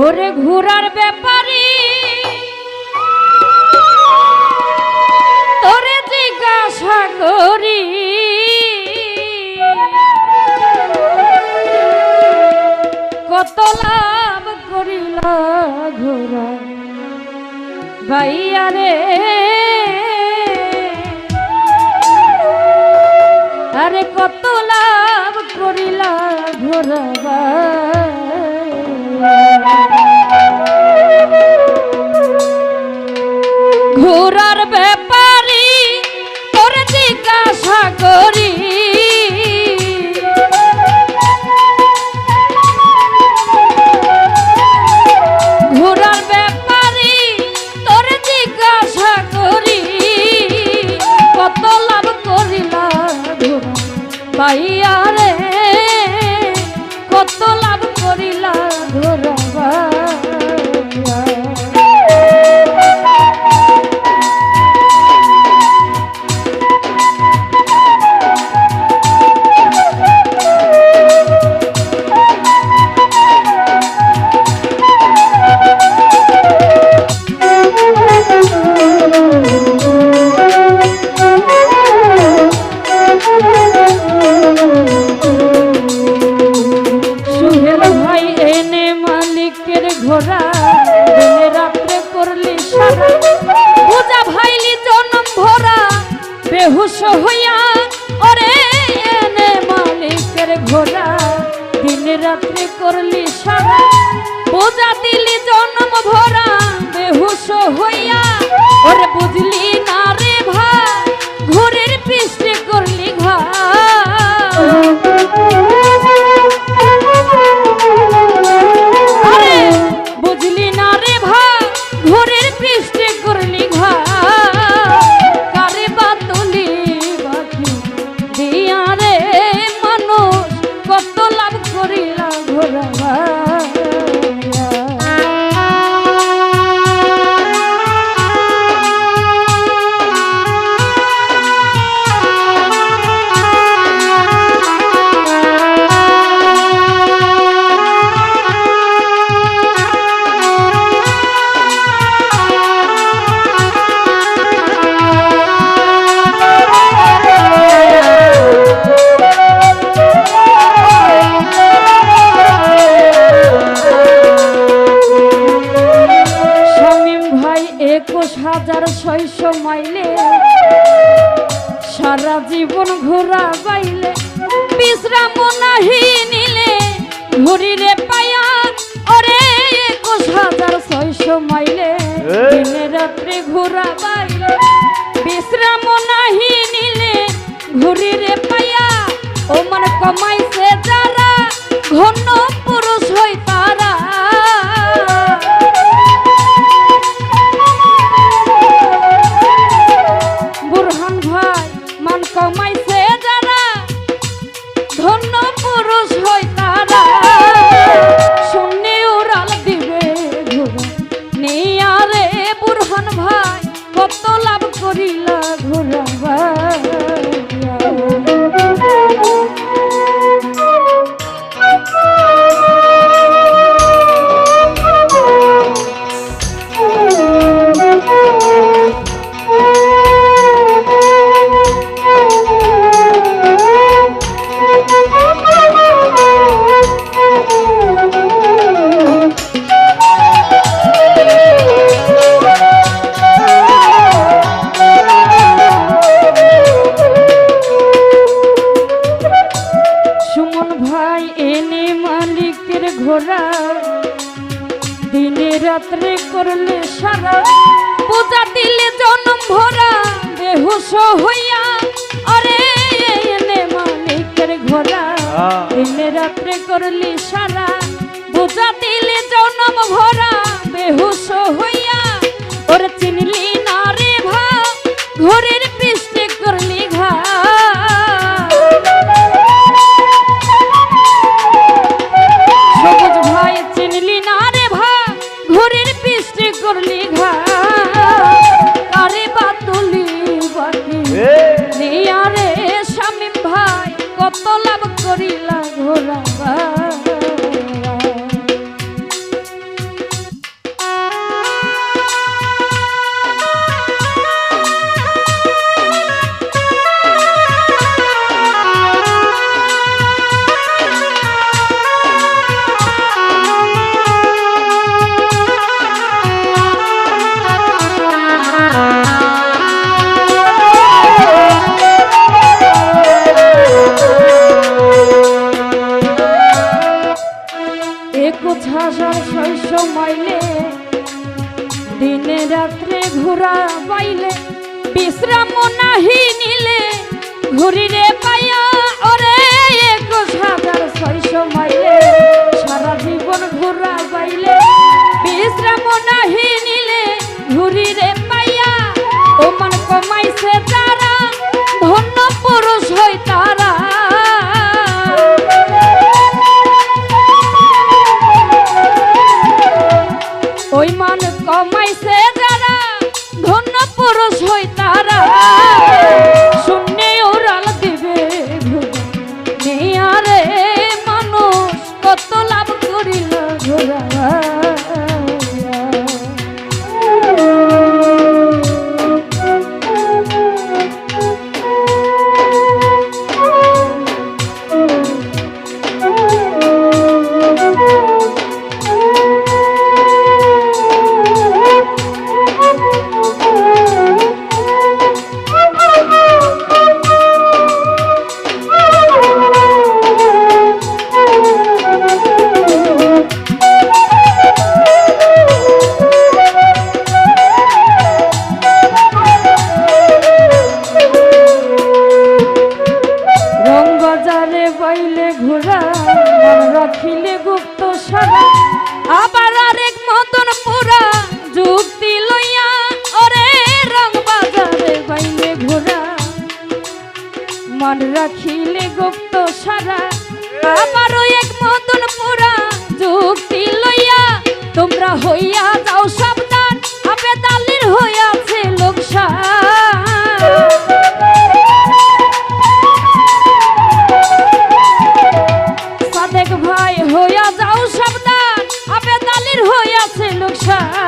ওরে ঘোরার ব্যাপারি, তোরে জিজ্ঞাসা করি। কত লাভ করিলা ঘোরা ভাইয়া রে। আরে কত লাভ করিলা ঘোরা ঘোরার পূজা ভাইলি জনম ভরা, বেহুশ হইয়া, ওরে এনে মালিকের ঘোরা দিন রাত্রি করলি সারা পূজা দিলি জনম ভরা, বেহুশ হইয়া সারা জীবন ঘোরা বাইলে বিশ্রাম নাহি নিলে ঘুরিরে পায়া ওরে একুশ হাজার ছয়শো মাইলে। দিনে রাত্রে ঘোরা বাইলে বিশ্রাম নাহি নিলে ঘুরিরে পায়া ও মন কমাইছে ঘোড়া দিনে রাত্রে করলে সারা। পূজা দিলে জনম ভরা। বেহুশ হইয়া আরে এনে মালিকের ঘোড়া। দিনে রাত্রে করলি সারা। পূজা দিলে জনম ভরা। বেহুশ হইয়া ওরে চিনলি না রে ভা। ঘোরের করিলা ঘোরা শৈশ মাইলে, দিনে রাত্রে ঘোরা পাইলে বিশ্রাম নাহি নিলে ঘুরি রে পাইয়া ওরে একুশ হাজার ছয়শো মাইলে, সারা জীবন ঘোরা পাইলে বিশ্রাম নাহি নিলে ঘুরি রে পাইয়া ও মান কমাইছে ঘোরা হইয়া যাও সাবধান আপে দালির হইয়াছে লোকসান। সাদেক ভাই হইয়া যাও সাবধান আপে দালির হইয়াছে লোকসান।